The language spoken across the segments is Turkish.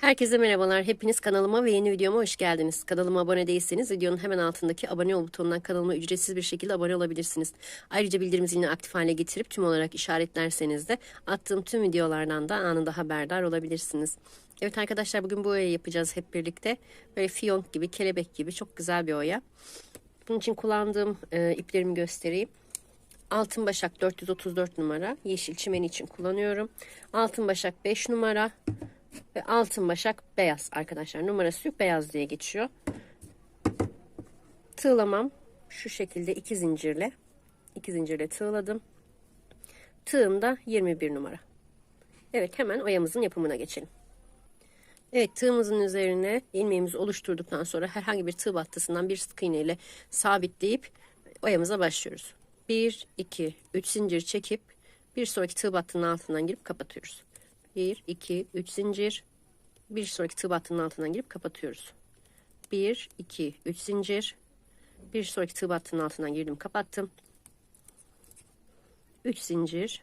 Herkese merhabalar. Hepiniz kanalıma ve yeni videoma hoş geldiniz. Kanalıma abone değilseniz videonun hemen altındaki abone ol butonundan kanalıma ücretsiz bir şekilde abone olabilirsiniz. Ayrıca bildirim zilini aktif hale getirip tüm olarak işaretlerseniz de attığım tüm videolardan da anında haberdar olabilirsiniz. Evet arkadaşlar bugün bu oyayı yapacağız hep birlikte. Böyle fiyonk gibi, kelebek gibi çok güzel bir oya. Bunun için kullandığım e, iplerimi göstereyim. Altın başak 434 numara. Yeşil çimeni için kullanıyorum. Altın başak 5 numara. Ve altın başak beyaz arkadaşlar. Numarası yok beyaz diye geçiyor. Tığlamam şu şekilde iki zincirle. iki zincirle tığladım. Tığım da 21 numara. Evet hemen oyamızın yapımına geçelim. Evet tığımızın üzerine ilmeğimizi oluşturduktan sonra herhangi bir tığ battısından bir sık iğne ile sabitleyip oyamıza başlıyoruz. 1, 2, 3 zincir çekip bir sonraki tığ battının altından girip kapatıyoruz. 1, 2, 3 zincir. Bir sonraki tığ battının altından girip kapatıyoruz. 1, 2, 3 zincir. Bir sonraki tığ battının altından girdim kapattım. 3 zincir.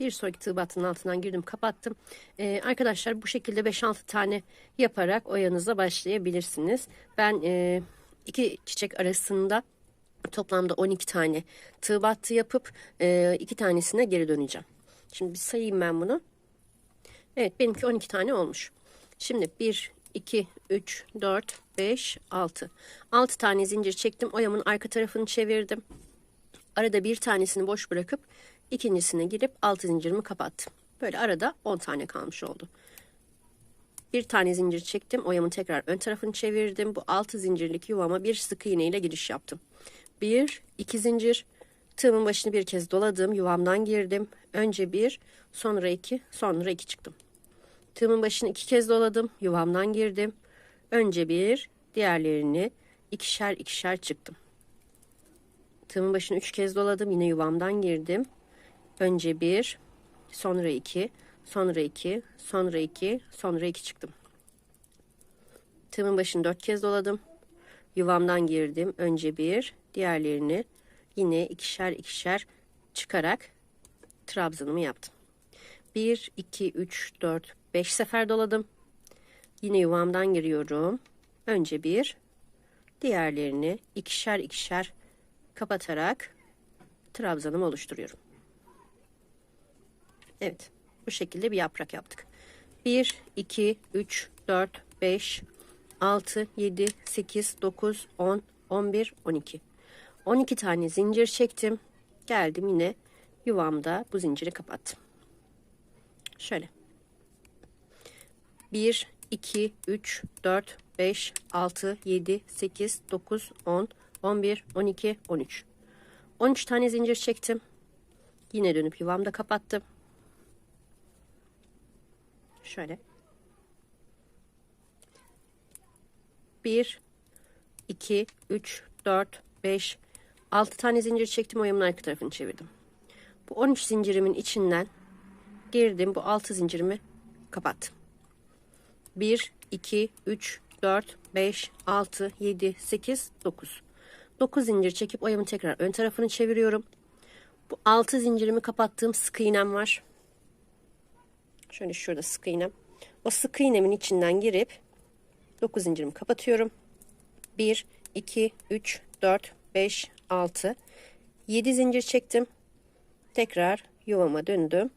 Bir sonraki tığ battının altından girdim kapattım. Ee, arkadaşlar bu şekilde 5-6 tane yaparak oyanıza başlayabilirsiniz. Ben e, iki çiçek arasında toplamda 12 tane tığ battı yapıp e, iki tanesine geri döneceğim. Şimdi bir sayayım ben bunu. Evet benimki 12 tane olmuş. Şimdi 1, 2, 3, 4, 5, 6. 6 tane zincir çektim. Oyamın arka tarafını çevirdim. Arada bir tanesini boş bırakıp ikincisine girip 6 zincirimi kapattım. Böyle arada 10 tane kalmış oldu. Bir tane zincir çektim. Oyamın tekrar ön tarafını çevirdim. Bu 6 zincirlik yuvama bir sık iğne ile giriş yaptım. 1, 2 zincir. Tığımın başını bir kez doladım. Yuvamdan girdim. Önce bir, sonra iki, sonra iki çıktım. Tığımın başını iki kez doladım. Yuvamdan girdim. Önce bir, diğerlerini ikişer ikişer çıktım. Tığımın başını üç kez doladım. Yine yuvamdan girdim. Önce bir, sonra iki, sonra iki, sonra iki, sonra iki çıktım. Tığımın başını dört kez doladım. Yuvamdan girdim. Önce bir, diğerlerini yine ikişer ikişer çıkarak trabzanımı yaptım. 1, 2, 3, 4, 5 sefer doladım. Yine yuvamdan giriyorum. Önce bir, diğerlerini ikişer ikişer kapatarak trabzanımı oluşturuyorum. Evet, bu şekilde bir yaprak yaptık. 1, 2, 3, 4, 5, 6, 7, 8, 9, 10, 11, 12. 12 tane zincir çektim. Geldim yine yuvamda bu zinciri kapattım. Şöyle. 1, 2, 3, 4, 5, 6, 7, 8, 9, 10, 11, 12, 13. 13 tane zincir çektim. Yine dönüp yuvamda kapattım. Şöyle. 1, 2, 3, 4, 5, 6 tane zincir çektim. Oyamın arka tarafını çevirdim. Bu 13 zincirimin içinden girdim. Bu 6 zincirimi kapattım. 1, 2, 3, 4, 5, 6, 7, 8, 9. 9 zincir çekip oyamın tekrar ön tarafını çeviriyorum. Bu 6 zincirimi kapattığım sık iğnem var. Şöyle şurada sık iğnem. O sık iğnemin içinden girip 9 zincirimi kapatıyorum. 1, 2, 3, 4, 5, 6, 7 zincir çektim. Tekrar yuvama döndüm.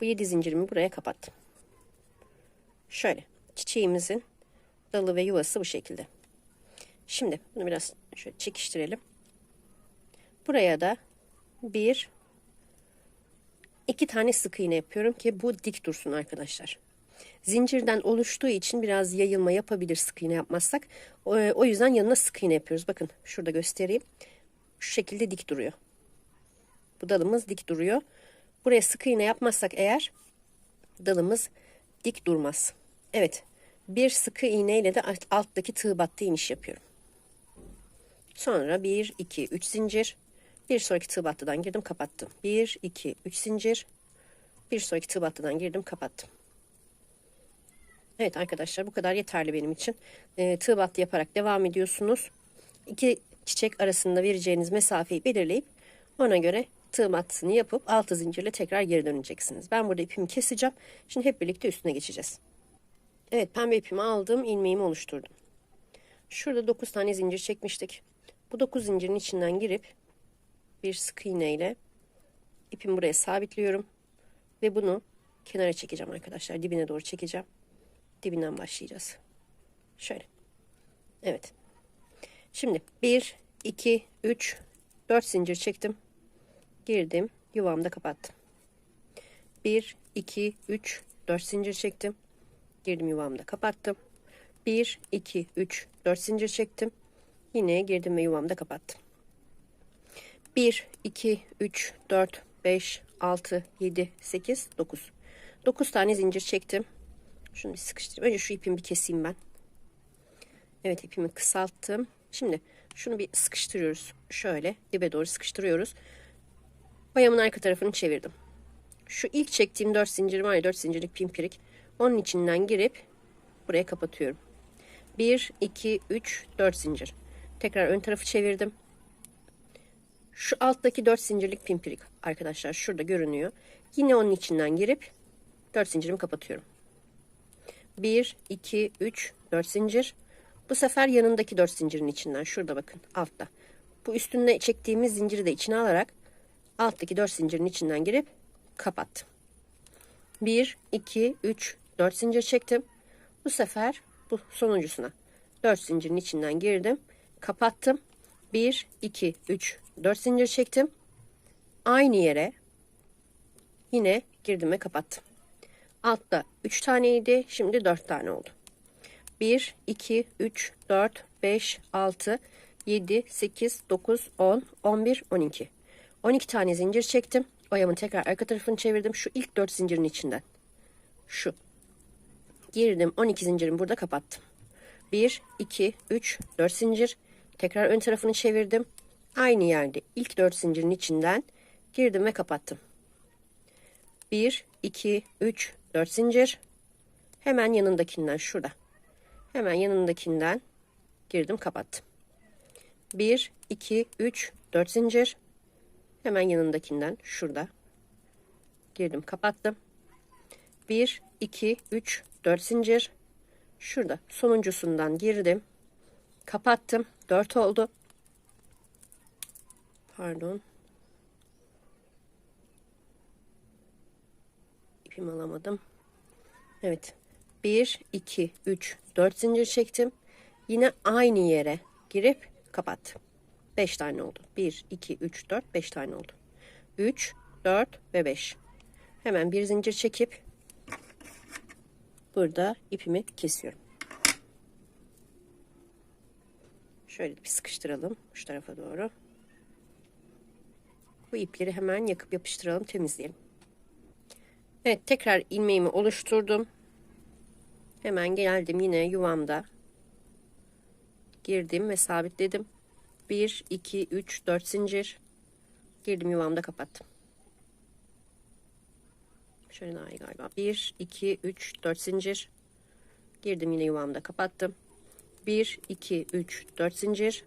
Bu 7 zincirimi buraya kapattım. Şöyle çiçeğimizin dalı ve yuvası bu şekilde. Şimdi bunu biraz şöyle çekiştirelim. Buraya da bir iki tane sık iğne yapıyorum ki bu dik dursun arkadaşlar. Zincirden oluştuğu için biraz yayılma yapabilir sık iğne yapmazsak. O yüzden yanına sık iğne yapıyoruz. Bakın şurada göstereyim. Şu şekilde dik duruyor. Bu dalımız dik duruyor. Buraya sık iğne yapmazsak eğer dalımız dik durmaz. Evet. Bir sıkı iğne ile de alttaki tığ battı iniş yapıyorum. Sonra 1, 2, 3 zincir. Bir sonraki tığ battıdan girdim kapattım. 1, 2, 3 zincir. Bir sonraki tığ battıdan girdim kapattım. Evet arkadaşlar bu kadar yeterli benim için. E, tığ battı yaparak devam ediyorsunuz. İki çiçek arasında vereceğiniz mesafeyi belirleyip ona göre tığ battısını yapıp altı zincirle tekrar geri döneceksiniz. Ben burada ipimi keseceğim. Şimdi hep birlikte üstüne geçeceğiz. Evet pembe ipimi aldım. ilmeğimi oluşturdum. Şurada 9 tane zincir çekmiştik. Bu 9 zincirin içinden girip bir sık iğne ile ipimi buraya sabitliyorum. Ve bunu kenara çekeceğim arkadaşlar. Dibine doğru çekeceğim. Dibinden başlayacağız. Şöyle. Evet. Şimdi 1, 2, 3, 4 zincir çektim. Girdim. Yuvamda kapattım. 1, 2, 3, 4 zincir çektim. Girdim yuvamda kapattım. 1, 2, 3, 4 zincir çektim. Yine girdim ve yuvamda kapattım. 1, 2, 3, 4, 5, 6, 7, 8, 9. 9 tane zincir çektim. Şunu bir sıkıştırayım. Önce şu ipimi bir keseyim ben. Evet ipimi kısalttım. Şimdi şunu bir sıkıştırıyoruz. Şöyle dibe doğru sıkıştırıyoruz. Bayamın arka tarafını çevirdim. Şu ilk çektiğim 4 zincir var ya 4 zincirlik pimpirik. Onun içinden girip buraya kapatıyorum. 1, 2, 3, 4 zincir. Tekrar ön tarafı çevirdim. Şu alttaki 4 zincirlik pimpirik arkadaşlar şurada görünüyor. Yine onun içinden girip 4 zincirimi kapatıyorum. 1, 2, 3, 4 zincir. Bu sefer yanındaki 4 zincirin içinden şurada bakın altta. Bu üstünde çektiğimiz zinciri de içine alarak alttaki 4 zincirin içinden girip kapattım. 1, 2, 3, 4 zincir çektim. Bu sefer bu sonuncusuna 4 zincirin içinden girdim. Kapattım. 1, 2, 3, 4 zincir çektim. Aynı yere yine girdim ve kapattım. Altta 3 taneydi. Şimdi 4 tane oldu. 1, 2, 3, 4, 5, 6, 7, 8, 9, 10, 11, 12. 12 tane zincir çektim. Oyamın tekrar arka tarafını çevirdim. Şu ilk 4 zincirin içinden. Şu. Girdim. 12 zincirimi burada kapattım. 1, 2, 3, 4 zincir. Tekrar ön tarafını çevirdim. Aynı yerde ilk 4 zincirin içinden girdim ve kapattım. 1, 2, 3, 4 zincir. Hemen yanındakinden şurada. Hemen yanındakinden girdim kapattım. 1, 2, 3, 4 zincir. Hemen yanındakinden şurada. Girdim kapattım. 1, 2, 3, 4 zincir. Şurada sonuncusundan girdim. Kapattım. 4 oldu. Pardon. İpimi alamadım. Evet. 1, 2, 3, 4 zincir çektim. Yine aynı yere girip kapattım. 5 tane oldu. 1, 2, 3, 4, 5 tane oldu. 3, 4 ve 5. Hemen bir zincir çekip burada ipimi kesiyorum. Şöyle bir sıkıştıralım şu tarafa doğru. Bu ipleri hemen yakıp yapıştıralım, temizleyelim. Evet, tekrar ilmeğimi oluşturdum. Hemen geldim yine yuvamda. Girdim ve sabitledim. 1, 2, 3, 4 zincir. Girdim yuvamda kapattım. Şöyle daha iyi galiba. 1, 2, 3, 4 zincir. Girdim yine yuvamda kapattım. 1, 2, 3, 4 zincir.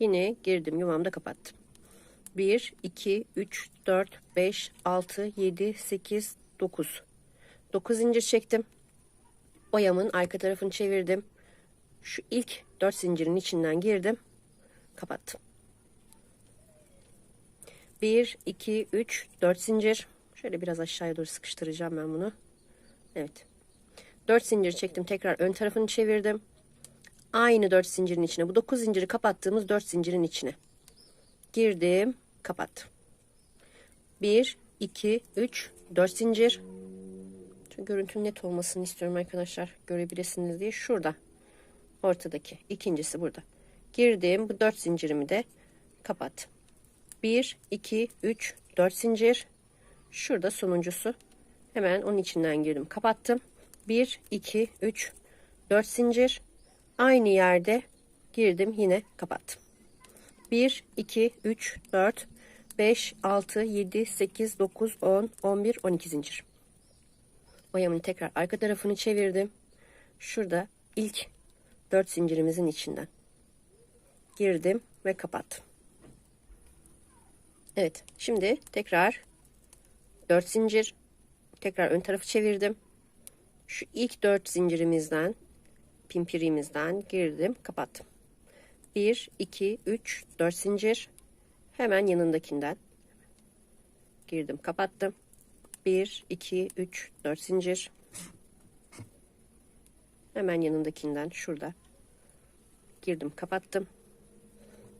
Yine girdim yuvamda kapattım. 1, 2, 3, 4, 5, 6, 7, 8, 9. 9 zincir çektim. Oyamın arka tarafını çevirdim. Şu ilk 4 zincirin içinden girdim. Kapattım. 1, 2, 3, 4 zincir. Şöyle biraz aşağıya doğru sıkıştıracağım ben bunu. Evet. 4 zincir çektim. Tekrar ön tarafını çevirdim. Aynı 4 zincirin içine. Bu 9 zinciri kapattığımız 4 zincirin içine. Girdim. Kapattım. 1, 2, 3, 4 zincir. Şu görüntünün net olmasını istiyorum arkadaşlar. Görebilirsiniz diye. Şurada. Ortadaki. ikincisi burada. Girdim. Bu 4 zincirimi de kapattım. 1, 2, 3, 4 zincir. Şurada sonuncusu. Hemen onun içinden girdim. Kapattım. 1, 2, 3, 4 zincir. Aynı yerde girdim. Yine kapattım. 1, 2, 3, 4, 5, 6, 7, 8, 9, 10, 11, 12 zincir. Oyamın tekrar arka tarafını çevirdim. Şurada ilk 4 zincirimizin içinden girdim ve kapattım. Evet şimdi tekrar 4 zincir tekrar ön tarafı çevirdim. Şu ilk dört zincirimizden pimpirimizden girdim kapattım. 1 2 3 4 zincir hemen yanındakinden girdim kapattım. 1 2 3 4 zincir hemen yanındakinden şurada girdim kapattım.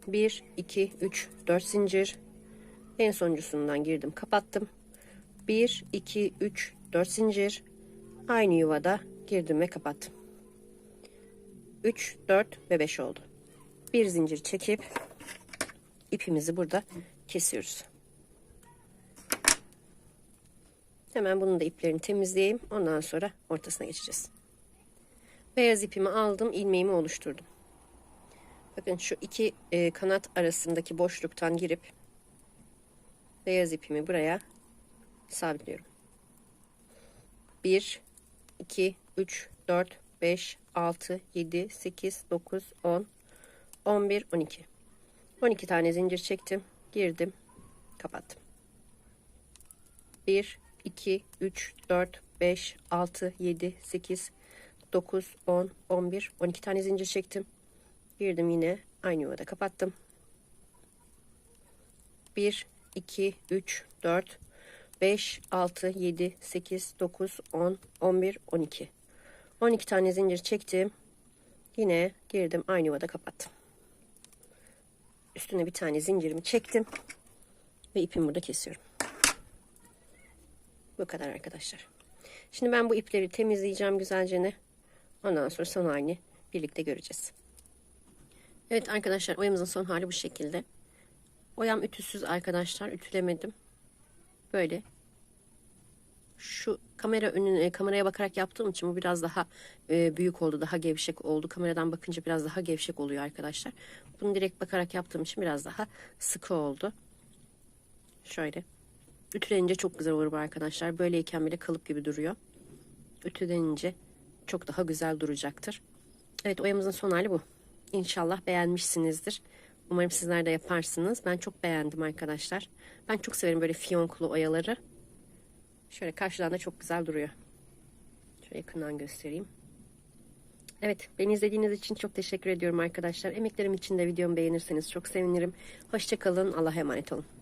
1 2 3 4 zincir en sonuncusundan girdim kapattım. 1 2 3 4 zincir aynı yuvada girdim ve kapattım. 3 4 ve 5 oldu. Bir zincir çekip ipimizi burada kesiyoruz. Hemen bunun da iplerini temizleyeyim. Ondan sonra ortasına geçeceğiz. Beyaz ipimi aldım, ilmeğimi oluşturdum. Bakın şu iki e, kanat arasındaki boşluktan girip beyaz ipimi buraya sabitliyorum. 1 2 3 4 5 6 7 8 9 10 11 12 12 tane zincir çektim girdim kapattım. 1 2 3 4 5 6 7 8 9 10 11 12 tane zincir çektim. Girdim yine aynı yuvada kapattım. 1 2 3 4 5 6 7 8 9 10 11 12 12 tane zincir çektim. Yine girdim aynı yuvada kapattım. Üstüne bir tane zincirimi çektim ve ipimi burada kesiyorum. Bu kadar arkadaşlar. Şimdi ben bu ipleri temizleyeceğim güzelce ne? Ondan sonra son halini birlikte göreceğiz. Evet arkadaşlar oyamızın son hali bu şekilde. Oyam ütüsüz arkadaşlar ütülemedim böyle. Şu kamera önüne kameraya bakarak yaptığım için bu biraz daha e, büyük oldu daha gevşek oldu. Kameradan bakınca biraz daha gevşek oluyor arkadaşlar. Bunu direkt bakarak yaptığım için biraz daha sıkı oldu. Şöyle. Ütülenince çok güzel olur bu arkadaşlar. Böyleyken bile kalıp gibi duruyor. Ütülenince çok daha güzel duracaktır. Evet oyamızın son hali bu. İnşallah beğenmişsinizdir Umarım sizler de yaparsınız. Ben çok beğendim arkadaşlar. Ben çok severim böyle fiyonklu oyaları. Şöyle karşıdan da çok güzel duruyor. Şöyle yakından göstereyim. Evet beni izlediğiniz için çok teşekkür ediyorum arkadaşlar. Emeklerim için de videomu beğenirseniz çok sevinirim. Hoşçakalın. Allah'a emanet olun.